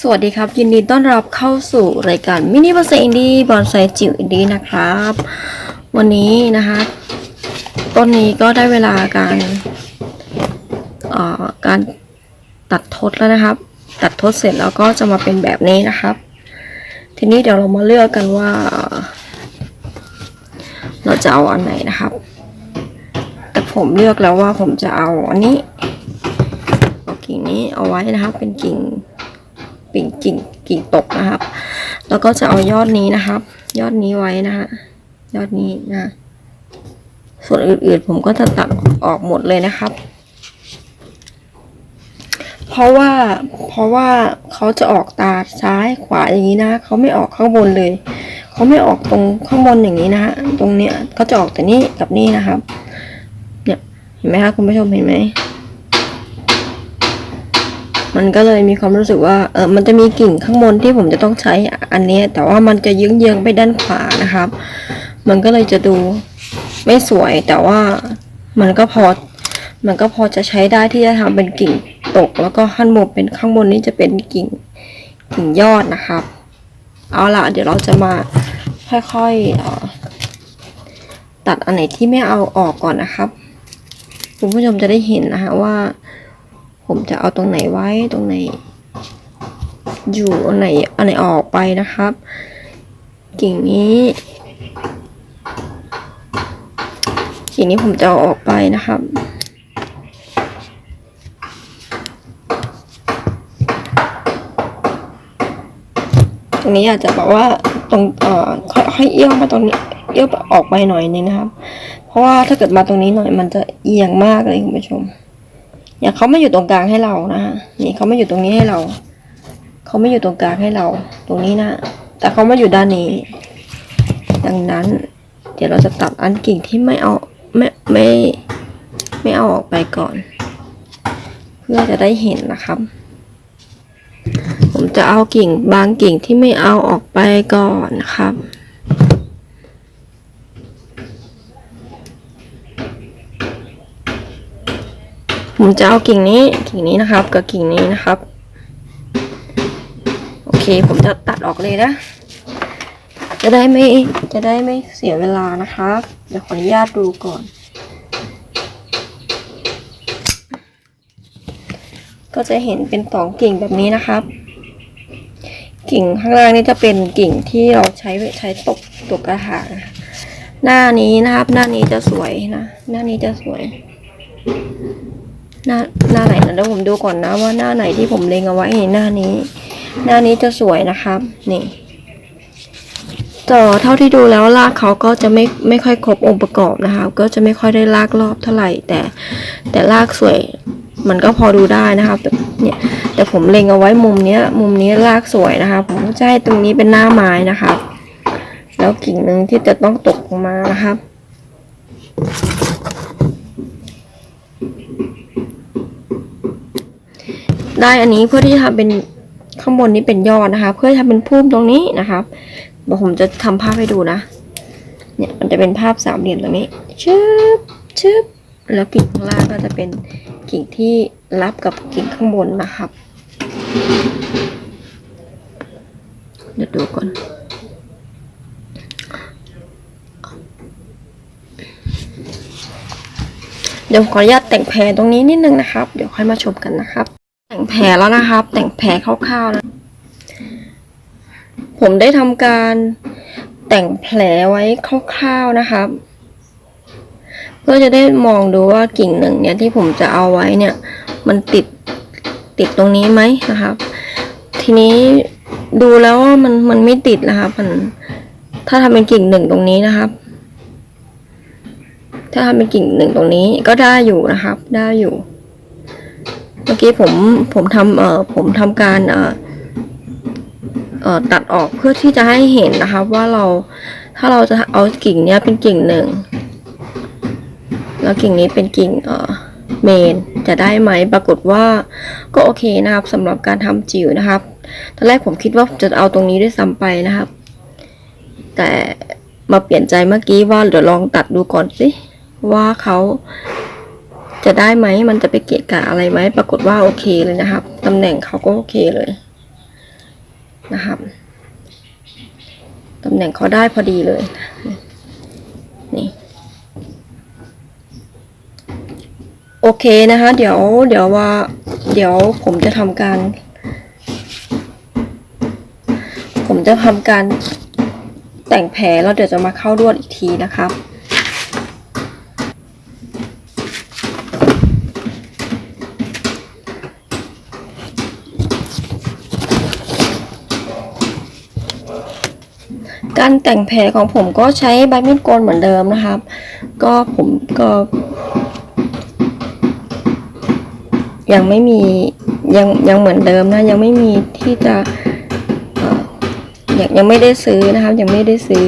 สวัสดีครับ ยินดีต้อนรับเข้าสู่รายการมินิบอนไซอินดี้บอนไซจิ๋วอินดี้นะครับ วันนี้นะคะต้นนี้ก็ได้เวลาการเอ่อการตัดทดแล้วนะครับ ตัดทดเสร็จแล้วก็จะมาเป็นแบบนี้นะครับ ทีนี้เดี๋ยวเรามาเลือกกันว่า เราจะเอาอันไหนนะครับ แต่ผมเลือกแล้วว่าผมจะเอาอันนี้เอากิ่งนี้เอาไว้นะครับเป็นกิ่ง ปิ่งกิ่งกิ่งตกนะครับ แล้วก็จะเอายอดนี้นะครับ ยอดนี้ไว้นะฮะยอดนี้นะ ส่วนอื่นๆผมก็จะตัดออกหมดเลยนะครับ เพราะว่าเพราะว่าเขาจะออกตาซ้ายขวาอย่างนี้นะเขาไม่ออกข้างบนเลยเขาไม่ออกตรงข้างบนอย่างนี้นะฮะตรงเนี้ยเขาจะออกแต่นี่กับนี่นะครับ เนี่ยเห็นไหมคะคุณผู้ชมเห็นไหม มันก็เลยมีความรู้สึกว่าเออมันจะมีกิ่งข้างบนที่ผมจะต้องใช้อันนี้ แต่ว่ามันจะเยื้องไปด้านขวานะครับ มันก็เลยจะดูไม่สวยแต่ว่ามันก็พอ มันก็พอจะใช้ได้ที่จะทำเป็นกิ่งตก แล้วก็ขั้นบนเป็นข้างบนนี้จะเป็นกิ่งกิ่งยอดนะครับ เอาละเดี๋ยวเราจะมาค่อยๆตัดอันไหนที่ไม่เอาออกก่อนนะครับ คุณผู้ชมจะได้เห็นนะคะว่า ผมจะเอาตรงไหนไว้ตรงไหน อยู่อันไหนอันไหนออกไปนะครับ กิ่งนี้กิ่งนี้ผมจะเอาออกไปนะครับตรงนี้อาจจะแบบว่าตรงเอ่อค่อยเอี้ยวมาตรงนี้เอี้ยวออกไปหน่อยนึงนะครับ เพราะว่าถ้าเกิดมาตรงนี้หน่อยมันจะเอียงมากเลยคุณผู้ชม อย่างเขาไม่อยู่ตรงกลางให้เรานะฮะนี่เขาไม่อยู่ตรงนี้ให้เรา เขาไม่อยู่ตรงกลางให้เรา ตรงนี้นะ แต่เขามาอยู่ด้านนี้ ดังนั้น เดี๋ยวเราจะตัดอันกิ่งที่ไม่เอาไม่ไม่ไม่เอาออกไปก่อน เพื่อจะได้เห็นนะครับ ผมจะเอากิ่งบางกิ่งที่ไม่เอาออกไปก่อนนะครับ ผมจะเอากิ่งนี้กิ่งนี้นะครับ กับกิ่งนี้นะครับ โอเค ผมจะตัดออกเลยนะ จะได้ไม่จะได้ไม่เสียเวลานะครับเดี๋ยวขออนุญาตดูก่อน ก็จะเห็นเป็นสองกิ่งแบบนี้นะครับ กิ่งข้างล่างนี่จะเป็นกิ่งที่เราใช้ใช้ตกตกกระถางหน้านี้นะครับ หน้านี้จะสวยนะ หน้านี้จะสวย หน้าหน้าไหนนะเดี๋ยวผมดูก่อนนะว่าหน้าไหนที่ผมเล็งเอาไว้หน้านี้ หน้านี้จะสวยนะครับ นี่ต่อเท่าที่ดูแล้วลากเขาก็จะไม่ไม่ค่อยครบองค์ประกอบนะครับก็จะไม่ค่อยได้ลากรอบเท่าไหร่ แต่แต่ลากสวยมันก็พอดูได้นะครับแต่เนี่ยแต่ผมเล็งเอาไว้มุมเนี้ย มุมนี้ลากสวยนะครับผมจะให้ตรงนี้เป็นหน้าไม้นะครับแล้วกิ่งหนึ่งที่จะต้องตกลงมานะครับ ได้อันนี้เพื่อที่จะทำเป็นข้างบนนี้เป็นยอดนะคะ เพื่อทำเป็นพุ่มตรงนี้นะครับเดี๋ยวผมจะทำภาพให้ดูนะ เนี่ยมันจะเป็นภาพสามเหลี่ยมตรงนี้ชึบชึบแล้วกิ่งข้างล่างก็จะเป็นกิ่งที่รับกับกิ่งข้างบนนะครับ เดี๋ยวดูก่อนเดี๋ยวขออนุญาตแต่งแพรตรงนี้นิดนึงนะครับ เดี๋ยวค่อยมาชมกันนะครับ แต่งแผลแล้วนะครับ แต่งแผลคร่าวๆนะผมได้ทำการแต่งแผลไว้คร่าวๆนะครับ เพื่อจะได้มองดูว่ากิ่งหนึ่งเนี่ยที่ผมจะเอาไว้เนี่ย มันติดติดตรงนี้ไหมนะครับ ทีนี้ดูแล้วว่ามันมันไม่ติดนะครับมันถ้าทำเป็นกิ่งหนึ่งตรงนี้นะครับ ถ้าทำเป็นกิ่งหนึ่งตรงนี้ก็ได้อยู่นะครับ ได้อยู่ เมื่อกี้ผมผมทำเอ่อผมทำการเอ่อเอ่อตัดออกเพื่อที่จะให้เห็นนะคะว่าเราถ้าเราจะเอากิ่งเนี้ยเป็นกิ่งหนึ่งแล้วกิ่งนี้เป็นกิ่งเอ่อเมนจะได้ไหมปรากฏว่าก็โอเคนะครับสำหรับการทำจิ๋วนะครับตอนแรกผมคิดว่าจะเอาตรงนี้ด้วยซ้ำไปนะครับ แต่มาเปลี่ยนใจเมื่อกี้ว่าเดี๋ยวลองตัดดูก่อนสิว่าเขา จะได้ไหมมันจะไปเกะกะอะไรไหมปรากฏว่าโอเคเลยนะครับตำแหน่งเขาก็โอเคเลยนะครับตำแหน่งเขาได้พอดีเลยนี่โอเคนะคะ เดี๋ยวเดี๋ยวว่า เดี๋ยวผมจะทำการ ผมจะทำการแต่งแผลแล้วเดี๋ยวจะมาเข้ารวดอีกทีนะครับ การแต่งแผลของผมก็ใช้ใบมีดโกนเหมือนเดิมนะครับ ก็ผมก็ ยังไม่มียังยังเหมือนเดิมนะ ยังไม่มีที่จะยังยังไม่ได้ซื้อนะครับ ยังไม่ได้ซื้อ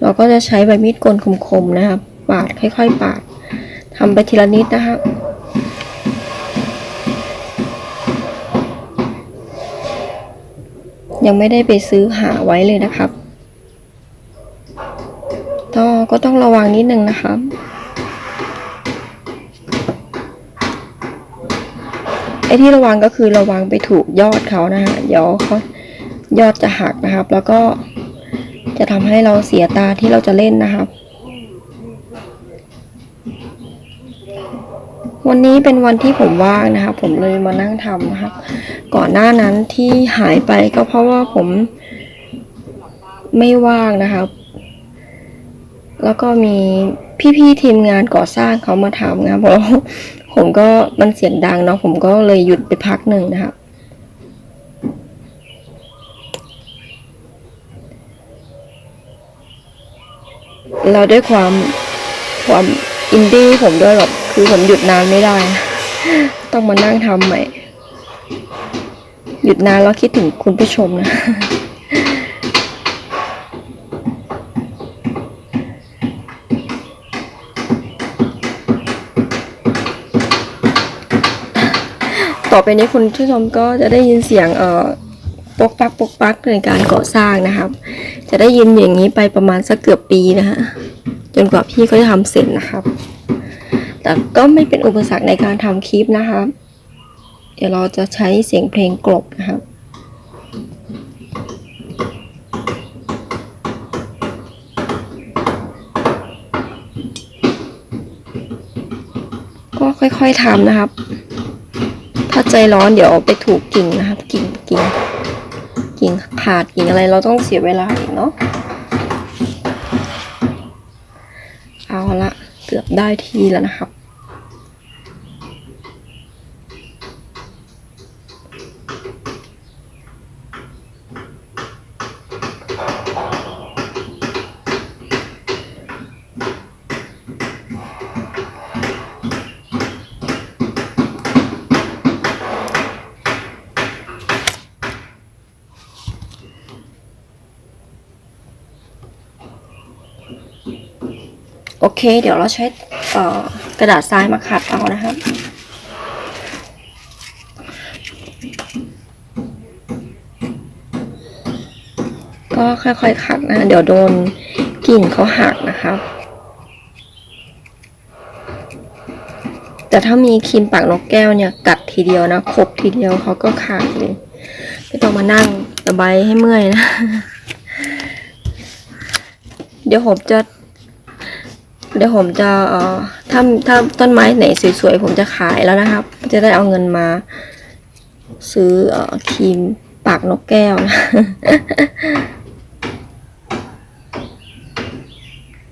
เราก็จะใช้ใบมีดโกนคมๆนะครับ ปาดค่อย ๆ ปาดทำไปทีละนิดนะครับ ยังไม่ได้ไปซื้อหาไว้เลยนะครับก็ก็ต้องระวังนิดนึงนะครับไอ้ที่ระวังก็คือระวังไปถูกยอดเขานะฮะเดี๋ยวเขายอดจะหักนะครับ แล้วก็จะทำให้เราเสียตาที่เราจะเล่นนะครับ วันนี้เป็นวันที่ผมว่างนะครับผมเลยมานั่งทำนะครับก่อนหน้านั้นที่หายไปก็เพราะว่าผมไม่ว่างนะครับแล้วก็มีพี่ๆทีมงานก่อสร้างเขามาทำนะครับเพราะผมก็มันเสียงดังเนาะผมก็เลยหยุดไปพักหนึ่งนะครับเราด้วยความความอินดี้ผมด้วยแบบ คือผมหยุดนานไม่ได้ ต้องมานั่งทำใหม่ หยุดนานแล้วคิดถึงคุณผู้ชมนะต่อไปนี้คุณผู้ชมก็จะได้ยินเสียงเอ่อปกปักปกปักในการก่อสร้างนะครับ จะได้ยินอย่างนี้ไปประมาณสักเกือบปีนะฮะจนกว่าพี่เขาจะทำเสร็จนะครับ แต่ก็ไม่เป็นอุปสรรคในการทำคลิปนะครับเดี๋ยวเราจะใช้เสียงเพลงกลบนะครับก็ค่อยๆทำนะครับ ถ้าใจร้อนเดี๋ยวไปถูกกิ่งนะครับ กิ่งกิ่งกิ่งขาดกิ่งอะไรเราต้องเสียเวลาอีกเนาะเอาละ เกือบได้ทีแล้วนะครับ โอเค เดี๋ยวเราใช้กระดาษทรายมาขัดเอานะครับก็ค่อยๆขัดนะ เดี๋ยวโดนกิ่งเขาหักนะครับ แต่ถ้ามีครีมปากนกแก้วเนี่ย กัดทีเดียวนะคบทีเดียวเขาก็ขาดเลยไม่ต้องมานั่งระบายให้เมื่อยนะ เดี๋ยวผมจะ เดี๋ยวผมจะเอ่อถ้าถ้าต้นไม้ไหนสวยๆผมจะขายแล้วนะครับ จะได้เอาเงินมา ซื้อเอ่อครีมปากนกแก้วนะ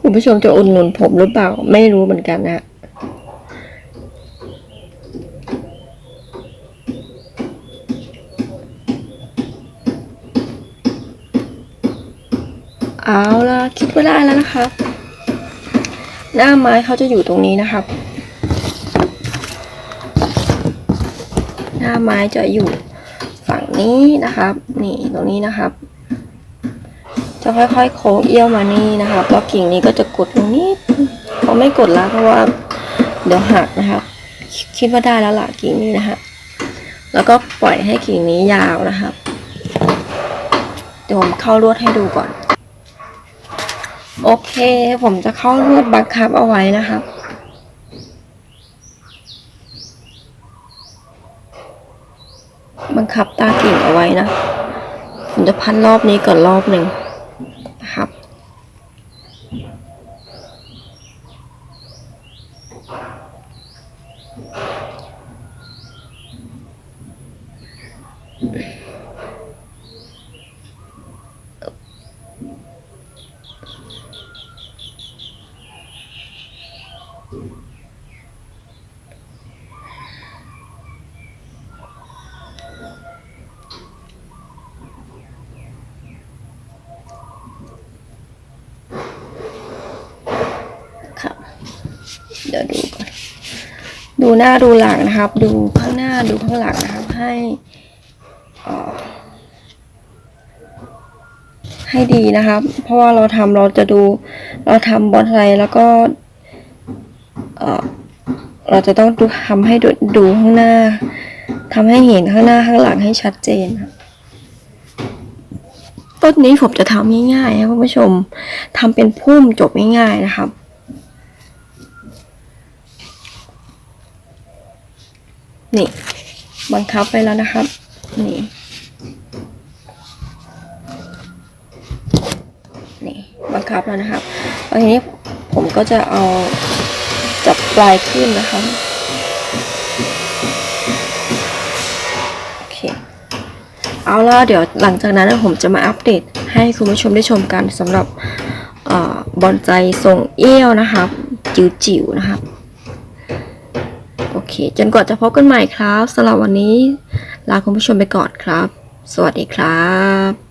คุณผู้ชมจะอุดหนุนผมหรือเปล่า ไม่รู้เหมือนกันนะเอาละคิดว่าได้แล้วนะครับ หน้าไม้เขาจะอยู่ตรงนี้นะครับ หน้าไม้จะอยู่ฝั่งนี้นะครับ นี่ตรงนี้นะครับ จะค่อยๆโค้งเอี้ยวมานี่นะครับแล้วกิ่งนี้ก็จะกดตรงนี้เขาไม่กดแล้วเพราะว่าเดี๋ยวหักนะครับ คิดว่าได้แล้วล่ะกิ่งนี้นะฮะแล้วก็ปล่อยให้กิ่งนี้ยาวนะครับเดี๋ยวผมเข้ารวดให้ดูก่อน โอเค ผมจะเข้ารวดบังคับเอาไว้นะครับ บังคับตากิ่งเอาไว้นะ ผมจะพันรอบนี้ก่อนรอบหนึ่งนะครับ ครับ เดี๋ยวดูก่อนดูหน้าดูหลังนะครับ ดูข้างหน้าดูข้างหลังนะครับ ให้ให้ดีนะครับ เพราะว่าเราทำเราจะดู เราทำบอนไซแล้วก็ เราจะต้องดูทำให้ดูดูข้างหน้าทำให้เห็นข้างหน้าข้างหลังให้ชัดเจนครับต้นนี้ผมจะทำง่ายๆนะคุณผู้ชมทำเป็นพุ่มจบง่ายๆนะครับนี่บังคับไปแล้วนะครับ นี่ นี่บังคับแล้วนะครับแล้วทีนี้ผมก็จะเอา จับปลายขึ้นนะครับโอเคเอาละเดี๋ยวหลังจากนั้นผมจะมาอัปเดตให้คุณผู้ชมได้ชมกันสำหรับอบอนไซทรงเอี้ยวนะครับ จิ๋วๆนะครับโอเค จนกว่าจะพบกันใหม่ครับสำหรับวันนี้ ลาคุณผู้ชมไปก่อนครับ สวัสดีครับ